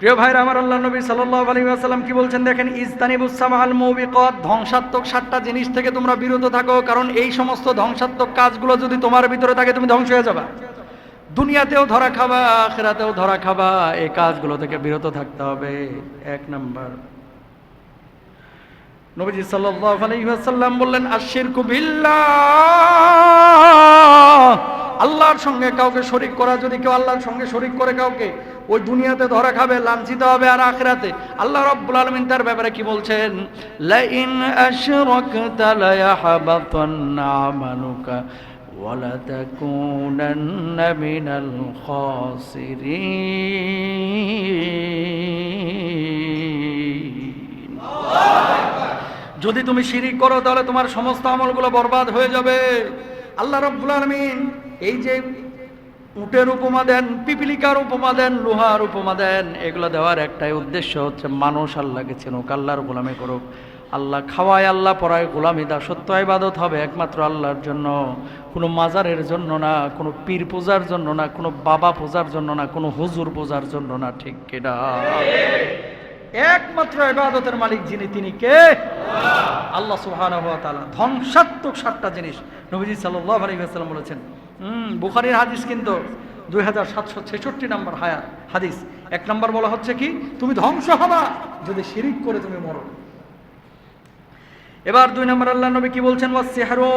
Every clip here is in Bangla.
প্রিয় ভাইরা, আমার আল্লাহ নবী সাল্লাল্লাহু আলাইহি ওয়াসাল্লাম কি বলছেন দেখেন ইস্তানিবুস আল মুবিকাত ধ্বংসাত্মক সাতটা জিনিস থেকে তোমরা বিরত থাকো, কারণ এই সমস্ত ধ্বংসাত্মক কাজগুলো যদি তোমার ভিতরে থাকে, তুমি ধ্বংস হয়ে যাবা। দুনিয়াতেও ধরা খাবা, আখেরাতেও ধরা খাবা, এই কাজগুলো থেকে বিরত থাকতে হবে। এক নাম্বার। নবীজি সাল্লাল্লাহু আলাইহি ওয়াসাল্লাম বললেন আশির বিল্লাহ আল্লাহর সঙ্গে কাউকে শরিক করা, যদি কেউ আল্লাহর সঙ্গে শরিক করে কাউকে, ওই দুনিয়াতে ধরা খাবে, লাঞ্ছিত হবে আর আখরাতে। আল্লাহ রাব্বুল আলামিন তার ব্যাপারে কি বলছেন? লা ইন আশরাকতা লা ইয়াহবাতান্না আমালুকা তাকুনান্না মিনাল খাসিরিন। যদি তুমি শিরিক করো, তাহলে তোমার সমস্ত আমলগুলো বরবাদ হয়ে যাবে। আল্লাহ রব্বুল আলমিন এই যে উটের উপমা দেন, পিপিলিকার উপমা দেন, লোহার উপমা দেন, এগুলো দেওয়ার একটাই উদ্দেশ্য হচ্ছে মানুষ আল্লাহকে চেনুক, আল্লাহর গোলামি করুক। আল্লাহ খাওয়ায়, আল্লাহ পড়ায় গোলামি দা সত্য ইবাদত হবে একমাত্র আল্লাহর জন্য। কোনো মাজারের জন্য না, কোনো পীর পূজার জন্য না, কোনো বাবা পূজার জন্য না, কোনো হুজুর পূজার জন্য না, ঠিক কেডা একমাত্র ইবাদতের মালিক যিনি, তিনি কে? আল্লাহ ওয়া ধ্বংসাত্মক সাতটা জিনিস নবীজি আলাইহি ওয়াসাল্লাম বলেছেন। হুম, বুখারীর হাদিস কিন্তু দুই হাজার সাতশো ছেষট্টি নম্বর হায়া, হাদিস। এক নম্বর বলা হচ্ছে কি, তুমি ধ্বংস হবা যদি শিরিক করে তুমি মরো। এবার দুই নম্বর আল্লাহ নবী কি বলছেন ওয়া সিহরু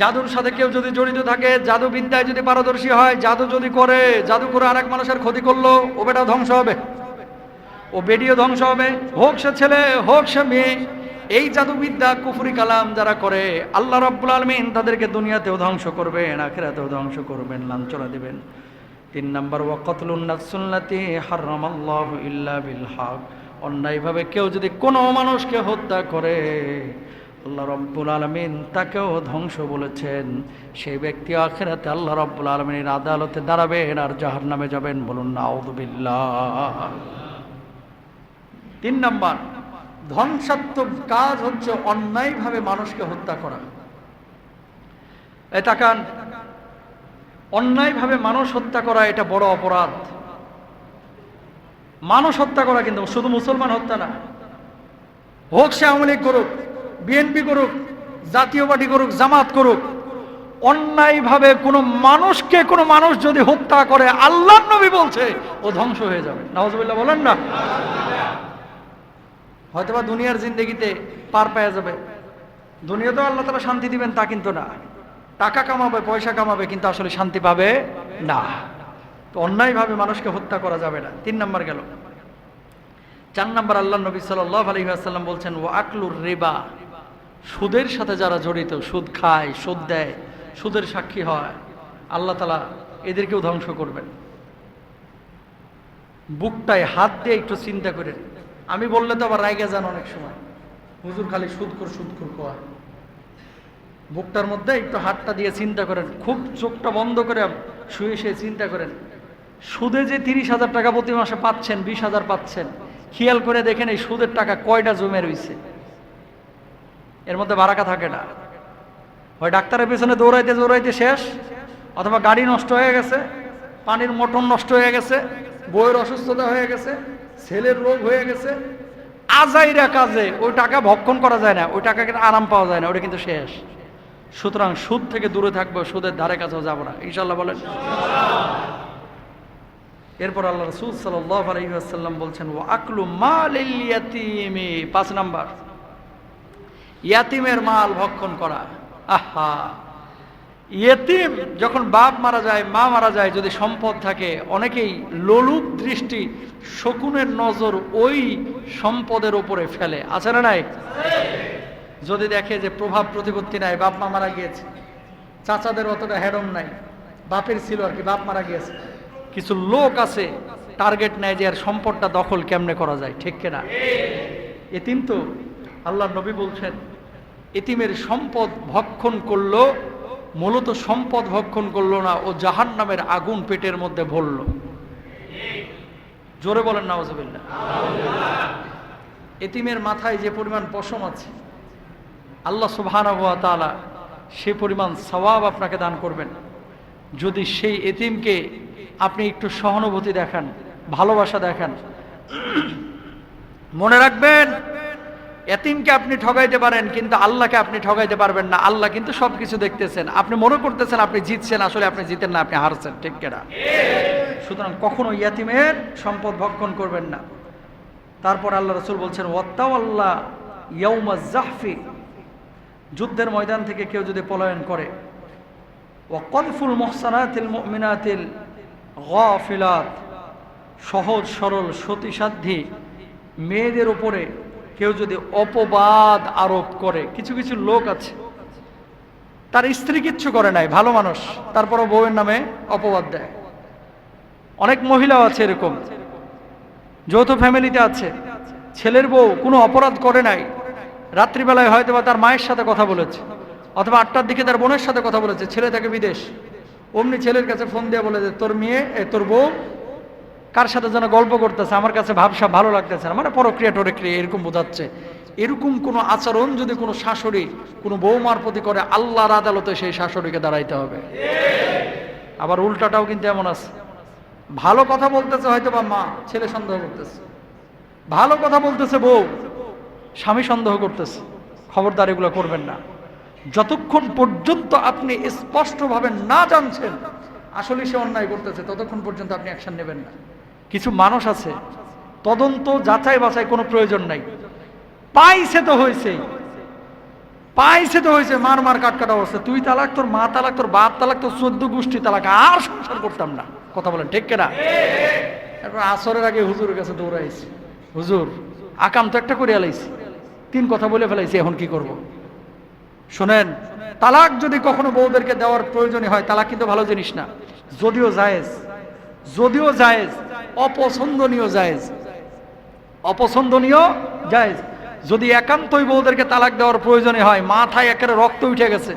জাদুর সাথে কেউ যদি জড়িত থাকে জাদু বিদ্যায় যদি পারদর্শী হয়, জাদু যদি করে, জাদু করে আরেক মানুষের ক্ষতি করল, ও বেটা ধ্বংস হবে। ও বেডিও ধ্বংস হবে, হোক সে ছেলে, হোক সে মেয়ে এই জাদুবিদ্যা, কুফরি কালাম যারা করে, আল্লাহ রব্বুল আলমিন তাদেরকে দুনিয়াতেও ধ্বংস করবেন, আখেরাতেও ধ্বংস করবেন, লাঞ্ছনা দেবেন। তিন নম্বর ওয়াকতলুন নাফসুল্লাতি হারামাল্লাহু ইল্লা বিল হক। অন্যায়ভাবে কেউ যদি কোনো মানুষকে হত্যা করে, আল্লাহ রব্বুল আলমিন তাকেও ধ্বংস বলেছেন। সেই ব্যক্তি আখেরাতে আল্লাহ রব্বুল আলমিনের আদালতে দাঁড়াবেন আর জাহার নামে যাবেন বলুন নাউদুবিল্লাহ তিন নম্বর ধ্বংসাত্মক কাজ হচ্ছে অন্যায়ভাবে মানুষকে হত্যা করা। এ তাকান, অন্যায়ভাবে মানুষ হত্যা করা এটা বড় অপরাধ। মানুষ হত্যা করা কিন্তু শুধু মুসলমান হত্যা না। হোক সে আওয়ামী লীগ করুক, বিএনপি করুক, জাতীয় পার্টি করুক, জামাত করুক, অন্যায়ভাবে কোনো মানুষকে কোনো মানুষ যদি হত্যা করে আল্লাহ নবী বলছে, ও ধ্বংস হয়ে যাবে। নওয়াজবিল্লাহ বলেন না? হয়তোবা দুনিয়ার জিন্দগিতে পার পাওয়া যাবে। দুনিয়াতেও আল্লাহ তালা শান্তি দিবেন তা কিন্তু না। টাকা কামাবে, পয়সা কামাবে, কিন্তু আসলে শান্তি পাবে না। তো অন্যায়ভাবে মানুষকে হত্যা করা যাবে না। তিন নম্বর গেল। চার নম্বর আল্লাহ নবী সাল্লাহ আলহিহাসাল্লাম বলছেন ও আকলুর রেবা। সুদের সাথে যারা জড়িত, সুদ খায়, সুদ দেয়, সুদের সাক্ষী হয়, আল্লাহ তালা এদেরকেও ধ্বংস করবেন। বুকটায় হাত দিয়ে একটু চিন্তা করেন। আমি বললে তো আবার রায়গা যান অনেক সময়। হুজুর খালি সুদ কর সুদ কর কয়। বুকটার মধ্যে একটু হাতটা দিয়ে চিন্তা করেন, খুব চোখটা বন্ধ করে শুয়ে শুয়ে চিন্তা করেন। সুদে যে তিরিশ হাজার টাকা প্রতি মাসে পাচ্ছেন, বিশ হাজার পাচ্ছেন, খেয়াল করে দেখেন এই সুদের টাকা কয়টা জমে রয়েছে এর মধ্যে বারাকা থাকে না। হয় ডাক্তারের পেছনে দৌড়াইতে দৌড়াইতে শেষ, অথবা গাড়ি নষ্ট হয়ে গেছে, পানির মোটর নষ্ট হয়ে গেছে, বইয়ের অসুস্থতা হয়ে গেছে ছেলের রোগ হয়ে গেছে, আজাইরা কাজে ওই টাকা ভক্ষণ করা যায় না, ওই টাকা কিন্তু আরাম পাওয়া যায় না, ওটা কিন্তু শেষ। সুতরাং সুদ থেকে দূরে থাকব, সুদের ধারে কাছেও যাব না। ইনশাল্লাহ বলেন। এরপর আল্লাহ রসুল আলহিহাসাল্লাম বলছেন ও আকলু মাল ইয়াতিমি। পাঁচ নাম্বার। ইয়াতিমের মাল ভক্ষণ করা। আহা! ইয়েতিম যখন বাপ মারা যায়, মা মারা যায়, যদি সম্পদ থাকে, অনেকেই লোলুপ দৃষ্টি শকুনের নজর ওই সম্পদের উপরে ফেলে। আছে না নাই? যদি দেখে যে প্রভাব প্রতিপত্তি নাই, বাপ মা মারা গিয়েছে। চাচাদের অতটা হেডম নাই। বাপের ছিল আর কি, বাপ মারা গিয়েছে। কিছু লোক আছে, টার্গেট নেয় যে আর সম্পদটা দখল কেমনে করা যায়, ঠিক কিনা? এতিম তো আল্লাহ নবী বলছেন, এতিমের সম্পদ ভক্ষণ করল মূলত সম্পদ ভক্ষণ করল না ও জাহান নামের আগুন পেটের মধ্যে ভরল। জোরে বলেন নওয়াজবিল্লা এতিমের মাথায় যে পরিমাণ পশম আছে, আল্লাহ তাআলা সে পরিমাণ সওয়াব আপনাকে দান করবেন। যদি সেই এতিমকে আপনি একটু সহানুভূতি দেখান, ভালোবাসা দেখান, মনে রাখবেন এতিমকে আপনি ঠগাইতে পারেন, কিন্তু আল্লাহকে আপনি ঠগাইতে পারবেন না। আল্লাহ কিন্তু সব কিছু দেখতেছেন। আপনি মনে করতেছেন আপনি জিতছেন, আসলে আপনি জিতেন না, আপনি হারছেন, ঠিক কেনা সুতরাং কখনো ইয়াতিমের সম্পদ ভক্ষণ করবেন না। তারপর আল্লাহ রসুল বলছেন ওয়াত্তাও আল্লাহ ইয়ৌমা জাহফি যুদ্ধের ময়দান থেকে কেউ যদি পলায়ন করে ও কলফুল মোহসানাতিল মিনাতিল গফিলাত। সহজ, সরল, সতীসাধ্যী মেয়েদের উপরে কেউ যদি অপবাদ আরোপ করে, কিছু কিছু লোক আছে, তার স্ত্রী কিচ্ছু করে নাই, ভালো মানুষ, তারপরও বউয়ের নামে অপবাদ দেয়। অনেক মহিলাও আছে এরকম। যৌথ ফ্যামিলিতে আছে, ছেলের বউ কোনো অপরাধ করে নাই। রাত্রিবেলায় হয়তো বা তার মায়ের সাথে কথা বলেছে, অথবা আটটার দিকে তার বোনের সাথে কথা বলেছে, ছেলে থাকে বিদেশ। অমনি ছেলের কাছে ফোন দিয়ে বলে যে, তোর মেয়ে তোর বউ কার সাথে যেন গল্প করতেছে, আমার কাছে ভাবসা ভালো লাগতেছে না। মানে পরক্রিয়া টরক্রিয়া এরকম বোঝাচ্ছে। এরকম কোনো আচরণ যদি কোনো শাশুড়ি, কোনো বৌমার প্রতি করে, আল্লাহর আদালতে সেই শাশুড়িকে দাঁড়াইতে হবে। আবার উল্টাটাও কিন্তু এমন আছে। ভালো কথা বলতেছে, হয়তো বা মা ছেলে সন্দেহ করতেছে। ভালো কথা বলতেছে বউ, স্বামী সন্দেহ করতেছে। খবরদার এগুলো করবেন না। যতক্ষণ পর্যন্ত আপনি স্পষ্টভাবে না জানছেন আসলে সে অন্যায় করতেছে, ততক্ষণ পর্যন্ত আপনি অ্যাকশন নেবেন না। কিছু মানুষ আছে, তদন্ত, যাচাই বাছাই কোনো প্রয়োজন নাই। পাইছে তো হয়েছে পাইছে তো হয়েছে মার মার কাট কাটা অবস্থা। তুই তালাক, তোর মা তালাক, তোর বাপ তালাক, তোর চোদ্দ গোষ্ঠী তালাক, আর সংসার করতাম না। কথা বলেন, ঠিক কেনা? এরপর আসরের আগে হুজুরের কাছে দৌড়াইছি। হুজুর, আকাম তো একটা করে আলাইছি। তিন কথা বলে ফেলাইছি, এখন কি করব। শোনেন, তালাক যদি কখনো বউদেরকে দেওয়ার প্রয়োজনই হয়, তালাক কিন্তু ভালো জিনিস না। যদিও জায়েজ যদিও জায়েজ অপছন্দনীয় জায়েজ। অপছন্দনীয় জায়েজ। যদি একান্তই বউদেরকে তালাক দেওয়ার প্রয়োজনে হয়, মাথায় একেবারে রক্ত উঠে গেছে,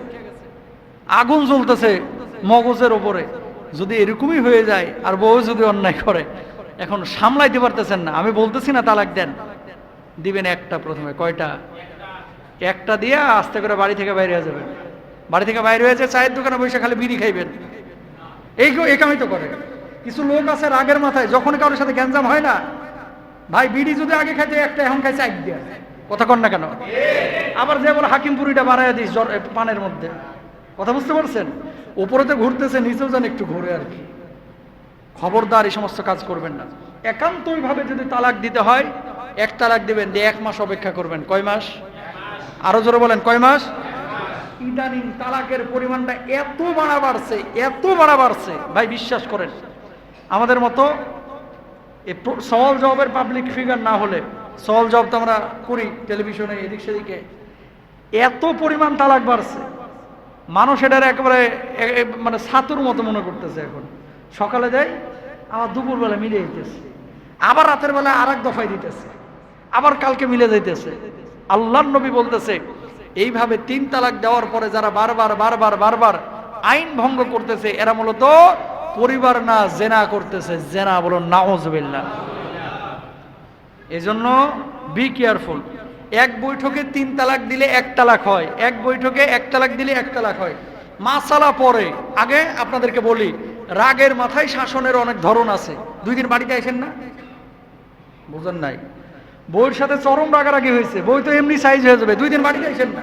আগুন জ্বলতেছে মগজের ওপরে যদি এরকমই হয়ে যায়, আর বউ যদি অন্যায় করে, এখন সামলাইতে পারতেছেন না, আমি বলতেছি না তালাক দেন। দিবেন একটা প্রথমে, কয়টা? একটা দিয়ে আস্তে করে বাড়ি থেকে বাইরে হয়ে যাবেন। বাড়ি থেকে বাইরে হয়েছে চায়ের দোকানে বসে খালি বিড়ি খাইবেন। এই এই কামই তো করে। কিছু লোক আছে রাগের মাথায় যখন কারোর সাথে গ্যাঞ্জাম হয় না, ভাই, বিড়ি যদি আগে খাইতে একটা এখন খাইছে, এক দিয়ে কথা কর না কেন? আবার যে বলে হাকিমপুরিটা বাড়াইয়া দিস পানের মধ্যে। কথা বুঝতে পারছেন? উপরে তো ঘুরতেছে, নিচেও যেন একটু ঘুরে আর কি। খবরদার এই সমস্ত কাজ করবেন না। একান্তই ভাবে যদি তালাক দিতে হয়, এক তালাক দিবেন, দিয়ে এক মাস অপেক্ষা করবেন। কয় মাস? আরও জোরে বলেন, কয় মাস? ইদানিং তালাকের পরিমাণটা এত বাড়া বাড়ছে, এত বাড়া বাড়ছে। ভাই, বিশ্বাস করেন আমাদের মতো সওয়াল জবের পাবলিক ফিগার না হলে, সওয়াল জব তো আমরা করি টেলিভিশনে এদিক সেদিকে। এত পরিমাণ তালাক বাড়ছে। মানুষ এটার একেবারে মানে সাতুর মতো মনে করতেছে এখন। সকালে দেয় আবার দুপুরবেলা মিলে যেতেছে আবার রাতের বেলা আর এক দফায় দিতেছে। আবার কালকে মিলে যাইতেছে। আল্লাহ নবী বলতেছে, এইভাবে তিন তালাক দেওয়ার পরে যারা বারবার বারবার বারবার আইন ভঙ্গ করতেছে, এরা মূলত পরিবার না জেনা করতেছে, জেনা বলো নাওজবিল্লা এজন্য বি কেয়ারফুল এক বৈঠকে তিন তালাক দিলে এক তালাক হয়, এক বৈঠকে এক তালাক দিলে এক তালাক হয়। মাসালা পরে, আগে আপনাদেরকে বলি, রাগের মাথায় শাসনের অনেক ধরন আছে। দুই দিন বাড়িতে আসেন না? বুঝেন নাই। বইয়ের সাথে চরম রাগারাগি হয়েছে। বই তো এমনি সাইজ হয়ে যাবে, দুই দিন বাড়িতে আসেন না।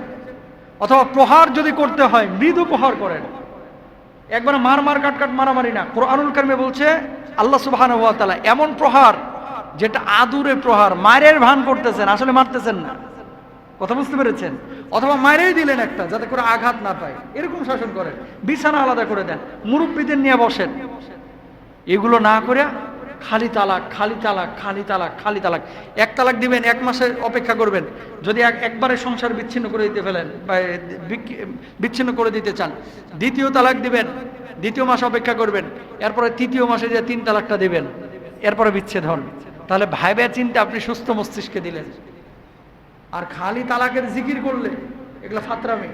অথবা প্রহার যদি করতে হয়, মৃদু প্রহার করেন। একবার মার মার কাট কাট মারামারি না। কোরআনুল কারিমে বলছে, আল্লাহ সুবাহান তালা এমন প্রহার যেটা আদুরে প্রহার, মায়ের ভান করতেছেন, আসলে মারতেছেন না। কথা বুঝতে পেরেছেন? অথবা মায়েরই দিলেন একটা, যাতে করে আঘাত না পায়। এরকম শাসন করেন। বিছানা আলাদা করে দেন, মুরব্বীদের নিয়ে বসেন। এগুলো না করে খালি তালাক খালি তালাক খালি তালাক খালি তালাক। এক তালাক দিবেন, এক মাসের অপেক্ষা করবেন। যদি এক একবারে সংসার বিচ্ছিন্ন করে দিতে ফেলেন বা বিচ্ছিন্ন করে দিতে চান, দ্বিতীয় তালাক দিবেন, দ্বিতীয় মাস অপেক্ষা করবেন, এরপরে তৃতীয় মাসে যে তিন তালাকটা দিবেন, এরপরে বিচ্ছেদ হন। তাহলে ভাইবে চিন্তা আপনি সুস্থ মস্তিষ্কে দিলেন। আর খালি তালাকের জিকির করলে, এগুলো ফাতরামি,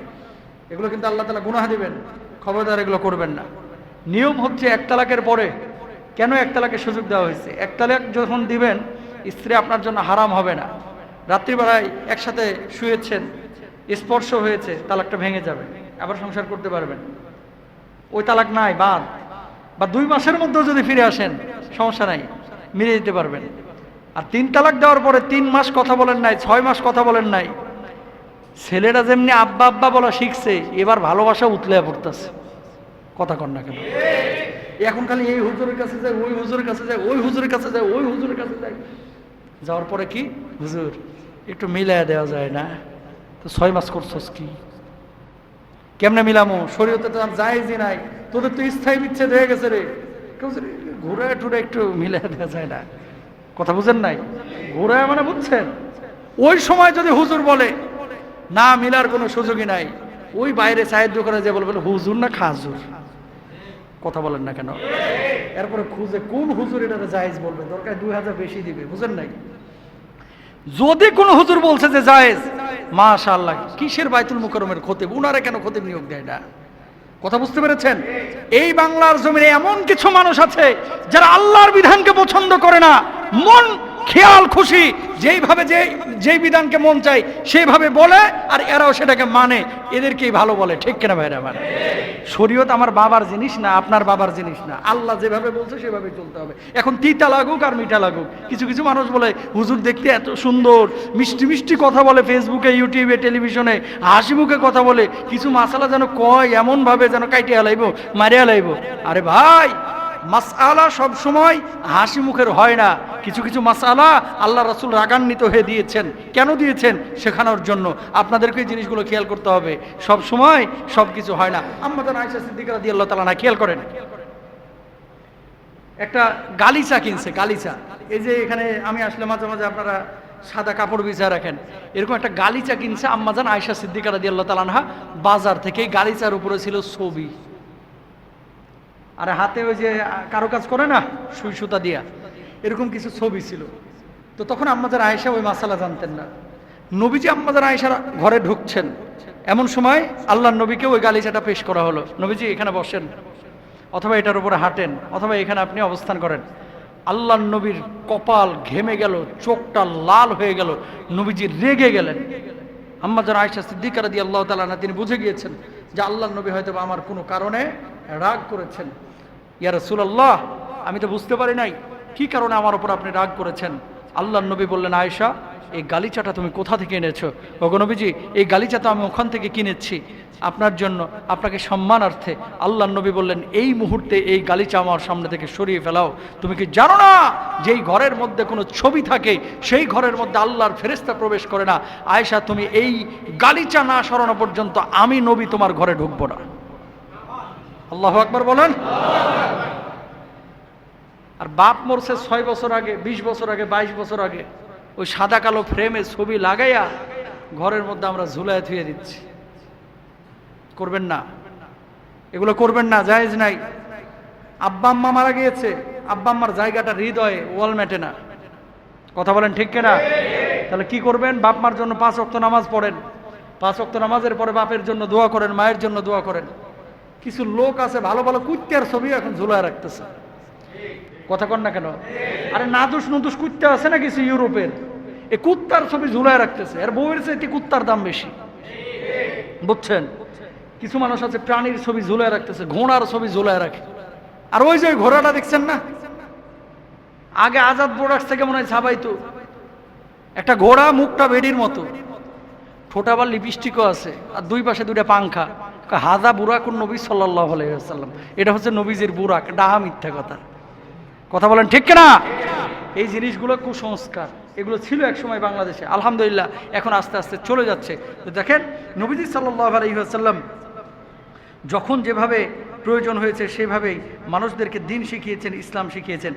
এগুলো কিন্তু আল্লাহ তালা গুনাহ দিবেন, খবরদার এগুলো করবেন না। নিয়ম হচ্ছে এক তালাকের পরে কেন এক সুযোগ দেওয়া হয়েছে? এক তালাক যখন দিবেন, স্ত্রী আপনার জন্য হারাম হবে না। রাত্রিবেলায় একসাথে শুয়েছেন, স্পর্শ হয়েছে, তালাকটা ভেঙে যাবে, আবার সংসার করতে পারবেন। ওই তালাক নাই, বাদ। বা দুই মাসের মধ্যেও যদি ফিরে আসেন, সমস্যা নাই মিলে দিতে পারবেন। আর তিন তালাক দেওয়ার পরে তিন মাস কথা বলেন নাই, ছয় মাস কথা বলেন নাই। ছেলেরা যেমনি আব্বা আব্বা বলা শিখছে, এবার ভালোবাসা উতলে পড়তেছে। কথা কর না কেন? এখন খালি এই হুজুরের কাছে যায় ওই হুজুরের কাছে যায় ওই হুজুরের কাছে যায় ওই হুজুরের কাছে যায় যাওয়ার পরে কি? হুজুর, একটু মিলাইয়া দেওয়া যায় না। তো ছয় মাস করছস কি? কেমনে মিলামো? শরীয়তে তো আর জায়েজই নাই। তোদের তো স্থায়ী বিচ্ছেদ হয়ে গেছে রে। ঘুরে টুরে একটু মিলাই দেওয়া যায় না। কথা বুঝেন নাই? ঘুরায় মানে বুঝছেন? ওই সময় যদি হুজুর বলে, না, মিলার কোনো সুযোগই নাই। ওই বাইরে সাহায্য করে যে বলবে, হুজুর না খাজুর? কথা বলেন না কেন? এরপরে খুঁজে কোন হুজুর এটা জায়েজ বলবে? দরকার দুই হাজার বেশি দিবে, বুঝেন নাই? যদি কোন হুজুর বলছে যে জায়েজ, মাশাআল্লাহ, কিসের বাইতুল মুকরমের খতিব? উনারা কেন খতিব নিয়োগ দেয় না কথা বুঝতে পেরেছেন? এই বাংলার জমিনে এমন কিছু মানুষ আছে যারা আল্লাহর বিধানকে পছন্দ করে না। মন খেয়াল খুশি, যেইভাবে যে যেই বিধানকে মন চাই সেইভাবে বলে, আর এরাও সেটাকে মানে। এদেরকেই ভালো বলে, ঠিক কিনা ভাইরা মানে শরীয়ত আমার বাবার জিনিস না, আপনার বাবার জিনিস না। আল্লাহ যেভাবে বলছে সেভাবে চলতে হবে। এখন তিতা লাগুক আর মিঠা লাগুক। কিছু কিছু মানুষ বলে, হুজুর দেখতে এত সুন্দর। মিষ্টি মিষ্টি কথা বলে ফেসবুকে, ইউটিউবে, টেলিভিশনে, হাসি মুখে কথা বলে। কিছু মাসালা যেন কয়, এমনভাবে যেন কাইটে হালাইব, মারিয়া হালাইব। আরে ভাই মাসআলা সব সময় হাসি মুখের হয় না। কিছু কিছু মাসআলা আল্লাহ রাসূল রাগান্বিত হয়ে দিয়েছেন। কেন দিয়েছেন? শেখানোর জন্য। আপনাদেরকে এই জিনিসগুলো খেয়াল করতে হবে। সব সময় সব কিছু হয় না। আম্মাদান আয়েশা সিদ্দিকা রাদিয়াল্লাহু তাআলা না খেয়াল করেন? একটা গালিচা কিনছে, গালিচা। এই যে এখানে আমি আসলে মাঝে মাঝে আপনারা সাদা কাপড় বিছা রাখেন। এরকম একটা গালিচা কিনছে আম্মাজান আয়েশা সিদ্দিকা রাদিয়াল্লাহু তাআলা আনহা বাজার থেকে। গালিচার উপরে ছিল ছবি। আর হাতে ওই যে কারও কাজ করে না, সুই সুতা দিয়া। এরকম কিছু ছবি ছিল। তো তখন আম্মাদের আয়েশা ওই মাসালা জানতেন না। নবীজি আম্মাদের আয়েশার ঘরে ঢুকছেন। এমন সময় আল্লাহ নবীকে ওই গালিচাটা পেশ করা হলো। নবীজি, এখানে বসেন। অথবা এটার উপরে হাঁটেন, অথবা এখানে আপনি অবস্থান করেন। আল্লাহ নবীর কপাল ঘেমে গেল, চোখটা লাল হয়ে গেল, নবীজি রেগে গেলেন। আম্মাজান আয়েশা সিদ্দিকার দিয়ে আল্লাহ তালা তিনি বুঝে গিয়েছেন যে আল্লাহ নবী হয়তো আমার কোনো কারণে রাগ করেছেন। ইয়া রাসূলুল্লাহ, আমি তো বুঝতে পারি নাই। কি কারণে আমার উপর আপনি রাগ করেছেন? আল্লাহ নবী বললেন, আয়েশা, এই গালিচাটা তুমি কোথা থেকে এনেছো? নবীজি, এই গালিচা তো আমি ওখান থেকে কিনেছি। আপনার জন্য, আপনাকে সম্মানার্থে আল্লাহ নবী বললেন, এই মুহূর্তে এই গালিচা আমার সামনে থেকে সরিয়ে ফেলাও। তুমি কি জানো না যেই ঘরের মধ্যে কোনো ছবি থাকে, সেই ঘরের মধ্যে আল্লাহর ফেরেস্তা প্রবেশ করে না? আয়েশা, তুমি এই গালিচা না সরানো পর্যন্ত আমি নবী তোমার ঘরে ঢুকবো না। আল্লাহ আকবর বলেন। আর বাপ মরছে ছয় বছর আগে ২০ বছর আগে ২২ বছর আগে, ওই সাদা কালো ফ্রেমে ছবি লাগাইয়া ঘরের মধ্যে আমরা ঝুলায় থুয়ে দিচ্ছি। করবেন না। এগুলো করবেন না, জায়েজ নাই। আব্বা আম্মা মারা গিয়েছে, আব্বা আম্মার জায়গাটা হৃদয়ে, ওয়াল মেটে না। কথা বলেন ঠিক কিনা? তাহলে কি করবেন? বাপ মার জন্য পাঁচ অক্ত নামাজ পড়েন। পাঁচ অক্ত নামাজের পরে বাপের জন্য দোয়া করেন, মায়ের জন্য দোয়া করেন। কিছু লোক আছে ভালো ভালো কুত্তার ছবি এখন ঝুলায় রাখতেছে। কথা কন না কেন? আরে নাদুস নুদুস কুত্তা আছে না কিছু ইউরোপের? এই কুত্তার ছবি ঝুলায় রাখতেছে আর বউয়ের চাইতে কুত্তার দাম বেশি। বুঝছেন? কিছু মানুষ আছে, প্রাণীর ছবি ঝুলায় রাখতেছে, ঘোড়ার ছবি ঝুলায় রাখে। আর ওই যে ঘোড়াটা দেখছেন না? আগে আজাদ প্রোডাক্টস থেকে মনে হয় ছাপাইতো। একটা ঘোড়া মুখটা বেডির মতো। ঠোঁট আবার লিপস্টিকও আছে, আর দুই পাশে দুইটা পাংখা। হাজা বুরাকুন নবী সাল্লাহ আলাইসাল্লাম এটা হচ্ছে নবীজির বুরাক, ডাহা মিথ্যা কথা। কথা বলেন ঠিক না এই জিনিসগুলো কুসংস্কার। এগুলো ছিল এক সময় বাংলাদেশে। আলহামদুলিল্লাহ, এখন আস্তে আস্তে চলে যাচ্ছে। তো দেখেন, নবীজি সাল্লাহ আলহিহাসাল্লাম যখন যেভাবে প্রয়োজন হয়েছে, সেভাবেই মানুষদেরকে দিন শিখিয়েছেন, ইসলাম শিখিয়েছেন।